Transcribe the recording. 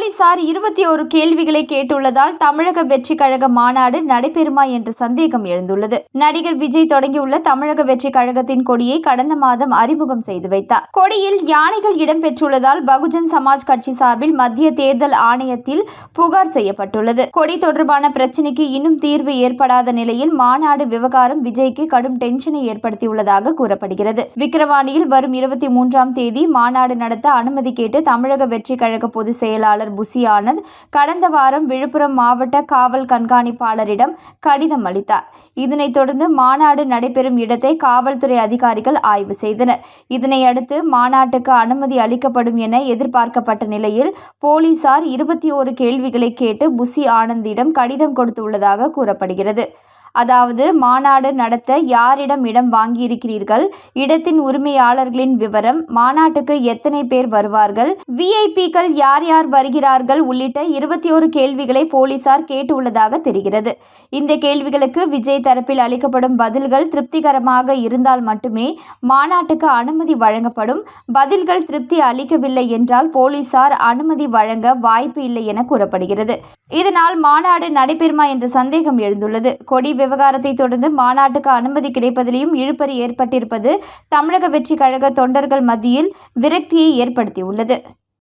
போலீசார் இருபத்தி ஒரு கேள்விகளை கேட்டுள்ளதால் தமிழக வெற்றி கழக மாநாடு நடைபெறுமா என்ற சந்தேகம் எழுந்துள்ளது. நடிகர் விஜய் தொடங்கியுள்ள தமிழக வெற்றி கழகத்தின் கொடியை கடந்த மாதம் அறிமுகம் செய்து வைத்தார். கொடியில் யானைகள் இடம்பெற்றுள்ளதால் பகுஜன் சமாஜ் கட்சி சார்பில் மத்திய தேர்தல் ஆணையத்தில் புகார் செய்யப்பட்டுள்ளது. கொடி தொடர்பான பிரச்சினைக்கு இன்னும் தீர்வு ஏற்படாத நிலையில் மாநாடு விவகாரம் விஜய்க்கு கடும் டென்ஷனை ஏற்படுத்தியுள்ளதாக கூறப்படுகிறது. விக்கிரவாணியில் வரும் இருபத்தி மூன்றாம் தேதி மாநாடு நடத்த அனுமதி கேட்டு தமிழக வெற்றி கழக பொதுச் செயலாளர் புசி ஆனந்த் கடந்த வாரம் விழுப்புரம் மாவட்ட காவல் கண்காணிப்பாளரிடம் கடிதம் அளித்தார். இதனைத் தொடர்ந்து மாநாடு நடைபெறும் இடத்தை காவல்துறை அதிகாரிகள் ஆய்வு செய்தனர். இதனையடுத்து மாநாட்டுக்கு அனுமதி அளிக்கப்படும் என எதிர்பார்க்கப்பட்ட நிலையில் போலீசார் இருபத்தி ஓரு கேள்விகளை கேட்டு புசி ஆனந்திடம் கடிதம் கொடுத்துள்ளதாக கூறப்படுகிறது. அதாவது மாநாடு நடத்த யாரிடம் இடம் வாங்கியிருக்கிறீர்கள்? இடத்தின் உரிமையாளர்களின் விவரம் மாநாட்டுக்கு எத்தனை பேர் வருவார்கள்? விஐபிக்கள் யார் யார் வருகிறார்கள் உள்ளிட்ட இருபத்தி ஒரு கேள்விகளை போலீசார் கேட்டுள்ளதாக தெரிகிறது. இந்த கேள்விகளுக்கு விஜய் தரப்பில் அளிக்கப்படும் பதில்கள் திருப்திகரமாக இருந்தால் மட்டுமே மாநாட்டுக்கு அனுமதி வழங்கப்படும். பதில்கள் திருப்தி அளிக்கவில்லை என்றால் போலீசார் அனுமதி வழங்க வாய்ப்பு இல்லை என கூறப்படுகிறது. இதனால் மாநாடு நடைபெறுமா என்ற சந்தேகம் எழுந்துள்ளது. கொடி விவகாரத்தை தொடர்ந்து மாநாட்டுக்கு அனுமதி கிடைப்பதிலேயும் இழுபறி ஏற்பட்டிருப்பது தமிழக வெற்றி கழக தொண்டர்கள் மத்தியில் விரக்தியை ஏற்படுத்தியுள்ளது.